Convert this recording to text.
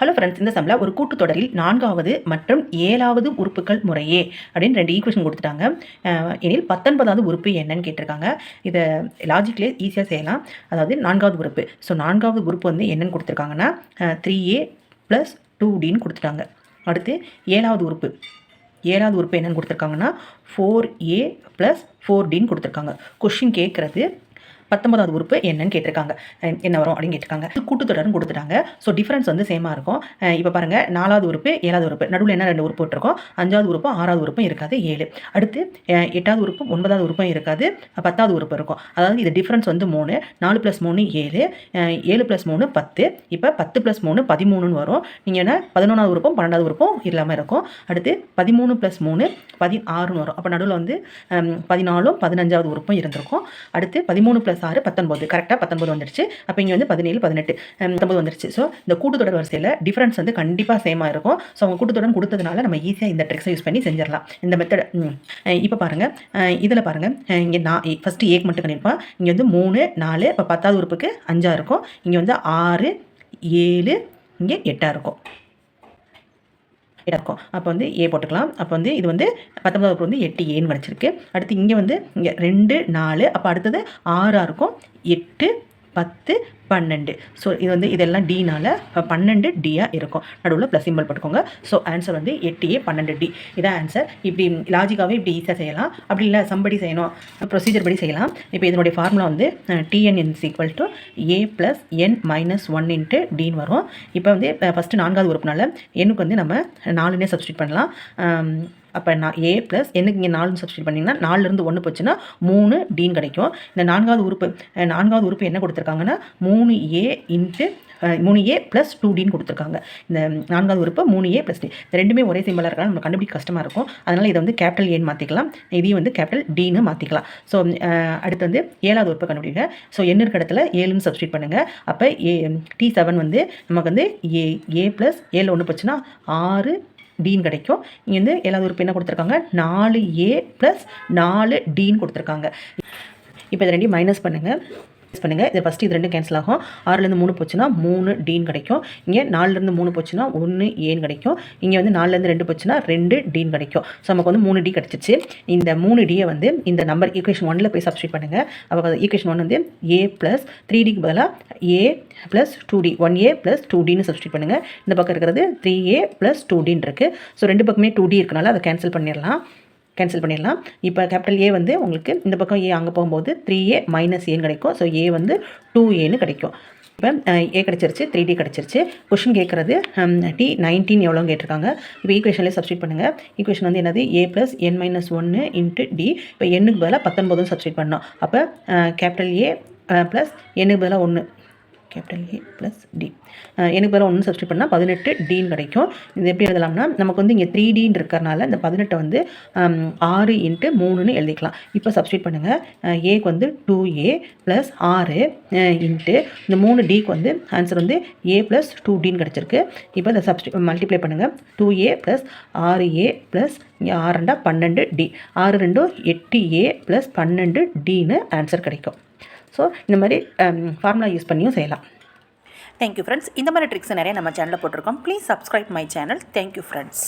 Hello friends இந்த சம்மில் ஒரு கூட்டுத்தொடரில் நான்காவது மற்றும் ஏழாவது உறுப்புகள் முறையே அப்படின்னு ரெண்டு ஈக்குவேஷன் கொடுத்துட்டாங்க. எனில் பத்தொன்பதாவது உறுப்பு என்னன்னு கேட்டிருக்காங்க. இதை லாஜிக்லேயே ஈஸியாக செய்யலாம். அதாவது நான்காவது உறுப்பு. ஸோ நான்காவது உறுப்பு வந்து என்னன்னு கொடுத்துருக்காங்கன்னா த்ரீ ஏ ப்ளஸ் டூ டின்னு கொடுத்துட்டாங்க. அடுத்து ஏழாவது உறுப்பு. ஏழாவது உறுப்பு என்னென்னு கொடுத்துருக்காங்கன்னா ஃபோர் ஏ ப்ளஸ் ஃபோர் டின்னு கொடுத்துருக்காங்க. கொஷின் கேட்குறது பத்தொன்பதாவது உறுப்பு என்னன்னு கேட்டிருக்காங்க. என்ன வரும் அப்படின்னு கேட்டிருக்காங்க. இது கொடுத்துட்டாங்க. ஸோ டிஃபரன்ஸ் வந்து சேமாக இருக்கும். இப்போ பாருங்கள் நாலாவது உறுப்பு ஏழாவது உறுப்பு. நடுவில் என்ன ரெண்டு உறுப்பு விட்டுருக்கோம்? அஞ்சாவது உறுப்பும் ஆறாவது உறுப்பும் இருக்காது ஏழு. அடுத்து எட்டாவது உறுப்பு ஒன்பதாவது உறுப்பும் இருக்காது பத்தாவது உறுப்பு இருக்கும். அதாவது இது டிஃபரன்ஸ் வந்து மூணு. நாலு ப்ளஸ் மூணு ஏழு. ஏழு ப்ளஸ் மூணு பத்து. இப்போ பத்து ப்ளஸ் மூணு பதிமூணுன்னு வரும். நீங்கள் என்ன பதினொன்றாவது உறுப்பும் பன்னெண்டாவது உறுப்பும் இல்லாமல் இருக்கும். அடுத்து பதிமூணு ப்ளஸ் மூணு பதினாறுன்னு வரும். அப்போ நடுவில் வந்து பதினாலும் பதினஞ்சாவது உறுப்பும் இருந்திருக்கும். அடுத்து பதிமூணு ப்ளஸ் ஆறு பத்தொன்பது கரெக்டாக பத்தொன்பது வந்துருச்சு. அப்போ இங்கே வந்து பதினேழு பதினெட்டு பத்தொன்பது வந்துருச்சு. ஸோ இந்த கூட்டுத்தொடர் வரிசையில் டிஃப்ரென்ஸ் வந்து கண்டிப்பாக சேமாக இருக்கும். ஸோ அவங்க கூட்டுத்தொடர் கொடுத்ததுனால நம்ம ஈஸியாக இந்த ட்ரிக்ஸை யூஸ் பண்ணி செஞ்சிடலாம். இந்த மெத்தட் இப்போ பாருங்கள் இதில் பாருங்கள் இங்கே நான் ஃபஸ்ட்டு ஏக் மட்டும் கண்டிப்பாக இங்கே வந்து மூணு நாலு இப்போ பத்தாவது உறுப்புக்கு அஞ்சாக இருக்கும். இங்கே வந்து ஆறு ஏழு இங்கே எட்டாக இருக்கும். இருக்கும். அப்போ வந்து ஏ போட்டுக்கலாம். அப்போ வந்து இது வந்து பத்தொன்பதாவது உறுப்பு வந்து எட்டு ஏன்னு வரைச்சிருக்கு. அடுத்து இங்கே வந்து இங்கே ரெண்டு நாலு அப்போ அடுத்தது ஆறாக இருக்கும். எட்டு பத்து பன்னெண்டு. ஸோ இது வந்து இதெல்லாம் டீனால் பன்னெண்டு டியாக இருக்கும். நடுவில் ப்ளஸ் சிம்பிள் போட்டுக்கோங்க. ஸோ ஆன்சர் வந்து எட்டு ஏ பன்னெண்டு டி இதான் ஆன்சர் இப்படி லாஜிக்காகவே இப்படி ஈஸியாக செய்யலாம். அப்படி இல்லை சம்படி செய்யணும். ப்ரொசீஜர் படி செய்யலாம். இப்போ இதனுடைய ஃபார்முலா வந்து T N is equal to A plus N minus one into டின்னு வரும். இப்போ வந்து ஃபஸ்ட்டு நான்காவது உறுப்புனால எண்ணுக்கு வந்து நம்ம நாலுனே சப்ஸ்டியூட் பண்ணலாம். அப்போ நான் ஏ ப்ளஸ் எனக்கு இங்கே நாலு சப்ஸ்டியூட் பண்ணிங்கன்னா நாலுலேருந்து ஒன்று போச்சுன்னா மூணு டீன் கிடைக்கும். இந்த நான்காவது உறுப்பு நான்காவது உறுப்பு என்ன கொடுத்துருக்காங்கன்னா மூணு மூணு ஏ இன்ட்டு மூணு ஏ ப்ளஸ் டூ டின்னு கொடுத்துருக்காங்க. இந்த நான்காவது உறுப்பு மூணு ஏ ப்ளஸ் டி இந்த ரெண்டுமே ஒரே சிம்பிளாக இருக்கலாம் நம்ம கண்டுபிடிக்க கஷ்டமாக இருக்கும். அதனால் இதை வந்து கேபிட்டல் ஏன்னு மாற்றிக்கலாம் இதையும் வந்து கேபிட்டல் டின்னு மாற்றிக்கலாம் ஸோ அடுத்து வந்து ஏழாவது உறுப்பை கண்டுபிடிங்க. ஸோ என்ன இடத்துல ஏழுன்னு சப்ஸ்டியூட் பண்ணுங்கள் அப்போ ஏ டி செவன் வந்து நமக்கு வந்து ஏ ஏ ப்ளஸ் ஏழு ஒன்று போச்சுன்னா ஆறு டின்னு கிடைக்கும். இங்கே வந்து ஏழாவது உறுப்பு என்ன கொடுத்துருக்காங்க? நாலு ஏ ப்ளஸ் நாலு டின்னு கொடுத்துருக்காங்க. இப்போ இதை ரெண்டையும் மைனஸ் பண்ணுங்கள் பண்ணுங்கள் இது ஃபஸ்ட்டு இது ரெண்டும் கேன்சல் ஆகும். ஆறுலேருந்து மூணு போச்சுன்னா மூணு டீன் கிடைக்கும். இங்கே நாலுலேருந்து மூணு போச்சுன்னா ஒன்று ஏன்னு கிடைக்கும். இங்கே வந்து நாலுலேருந்து ரெண்டு போச்சுன்னா ரெண்டு டீன் கிடைக்கும். ஸோ நமக்கு வந்து மூணு டி கிடச்சிச்சு. இந்த மூணு டியை வந்து இந்த நம்பர் ஈக்குவேஷன் ஒன்னில் போய் சப்ஸ்டியூட் பண்ணுங்கள் அப்போ ஈக்குவேஷன் ஒன் வந்து ஏ ப்ளஸ் த்ரீ டிக்கு பதிலாக A plus two D one A plus two tin substitute பண்ணுங்கள் இந்த பக்கம் இருக்கிறது த்ரீ ஏ ப்ளஸ் டூ டின் இருக்குது ஸோ ரெண்டு பக்கமே டூ டி இருக்கனால அதை கேன்சல் பண்ணிடலாம். கேன்சல் பண்ணிடலாம். இப்போ கேபிட்டல் ஏ வந்து உங்களுக்கு இந்த பக்கம் ஏ அங்கே போகும்போது த்ரீ ஏ மைனஸ் ஏன்னு கிடைக்கும். ஸோ ஏ வந்து டூ ஏன்னு கிடைக்கும். இப்போ ஏ கிடச்சிருச்சு த்ரீ டி கிடச்சிருச்சு. கொஷின் கேட்குறது டி நைன்டீன் எவ்வளோன்னு கேட்டிருக்காங்க. இப்போ ஈக்குவேஷன்லேயே சப்ஸ்டியூட் பண்ணுங்கள் ஈக்குவேஷன் வந்து என்னது? ஏ ப்ளஸ் என் மைனஸ் ஒன்று இன்ட்டு டி இப்போ எண்ணுக்கு பதிலாக பத்தொன்பதும் சப்ஸ்டியூட் பண்ணோம். அப்போ கேபிட்டல் ஏ ப்ளஸ் எண்ணுக்கு பதிலாக ஒன்று கேபிட்டல் ஏ ப்ளஸ் டி எனக்கு பதிலாக ஒன்று சப்ஸ்டியூட் பண்ணால் பதினெட்டு டின்னு கிடைக்கும். இது எப்படி எழுதலாம்னா நமக்கு வந்து இங்கே த்ரீ டின்னு இருக்கிறனால இந்த பதினெட்டை வந்து ஆறு இன்ட்டு மூணுன்னு எழுதிக்கலாம். இப்போ சப்ஸ்டியூட் பண்ணுங்கள் ஏக்கு வந்து டூ ஏ ப்ளஸ் ஆறு இன்ட்டு இந்த மூணு டிக்கு வந்து ஆன்சர் வந்து ஏ ப்ளஸ் டூ டின்னு கிடச்சிருக்கு. இப்போ இந்த சப்ஸ்டி மல்டிப்ளை பண்ணுங்கள் டூ ஏ ப்ளஸ் ஆறு ஏ ப்ளஸ் இங்கே ஆறு ரெண்டா பன்னெண்டு டி ஆறு ரெண்டும் எட்டு ஏ ப்ளஸ் பன்னெண்டு டின்னு ஆன்சர் கிடைக்கும். ஸோ இந்த மாதிரி um, ஃபார்முலா யூஸ் பண்ணியும் செய்யலாம். தேங்க்யூ ஃப்ரெண்ட்ஸ் இந்த மாதிரி ட்ரிக்ஸ் நிறைய நம்ம சேனலில் போட்டிருக்கோம். Please subscribe my channel thank you friends